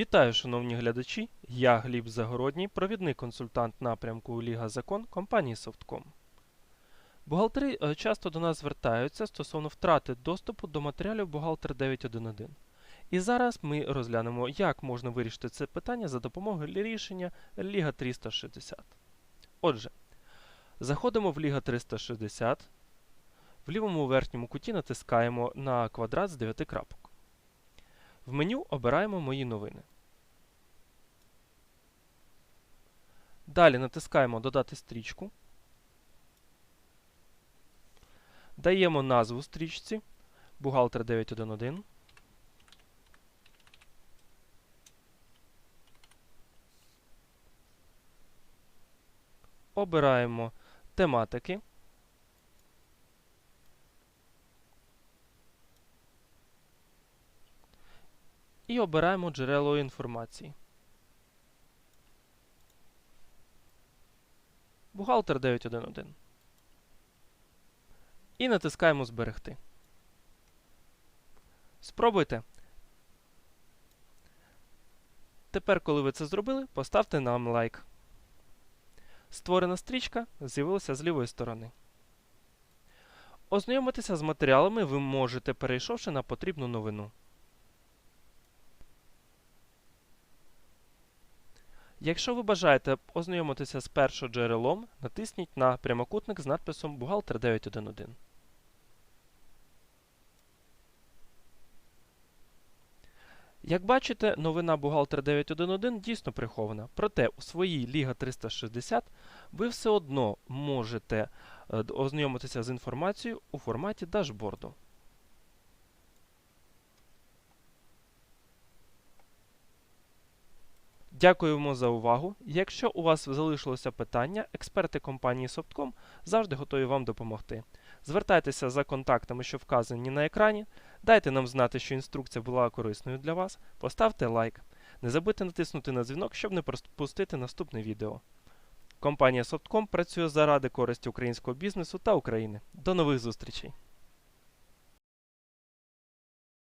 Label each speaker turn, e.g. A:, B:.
A: Вітаю, шановні глядачі! Я Гліб Загородній, провідний консультант напрямку Ліга Закон компанії Softcom. Бухгалтери е, часто до нас звертаються стосовно втрати доступу до матеріалів бухгалтер 911. І зараз ми розглянемо, як можна вирішити це питання за допомогою рішення Ліга 360. Отже, заходимо в Ліга 360. В лівому верхньому куті натискаємо на квадрат з 9 крапок. В меню обираємо Мої новини. Далі натискаємо Додати стрічку. Даємо назву стрічці Бухгалтер 911. Обираємо тематики. І обираємо джерело інформації. Бухгалтер 911. І натискаємо Зберегти. Спробуйте. Тепер, коли ви це зробили, поставте нам лайк. Створена стрічка з'явилася з лівої сторони. Ознайомитися з матеріалами ви можете, перейшовши на потрібну новину. Якщо ви бажаєте ознайомитися з першоджерелом, натисніть на прямокутник з надписом Бухгалтер 911. Як бачите, новина Бухгалтер 911 дійсно прихована. Проте у своїй Ліга 360 ви все одно можете е, ознайомитися з інформацією у форматі дашборду. Дякуємо за увагу. Якщо у вас залишилося питання, експерти компанії Softcom завжди готові вам допомогти. Звертайтеся за контактами, що вказані на екрані. Дайте нам знати, що інструкція була корисною для вас. Поставте лайк. Не забудьте натиснути на дзвінок, щоб не пропустити наступне відео. Компанія Softcom працює заради користі українського бізнесу та України. До нових зустрічей!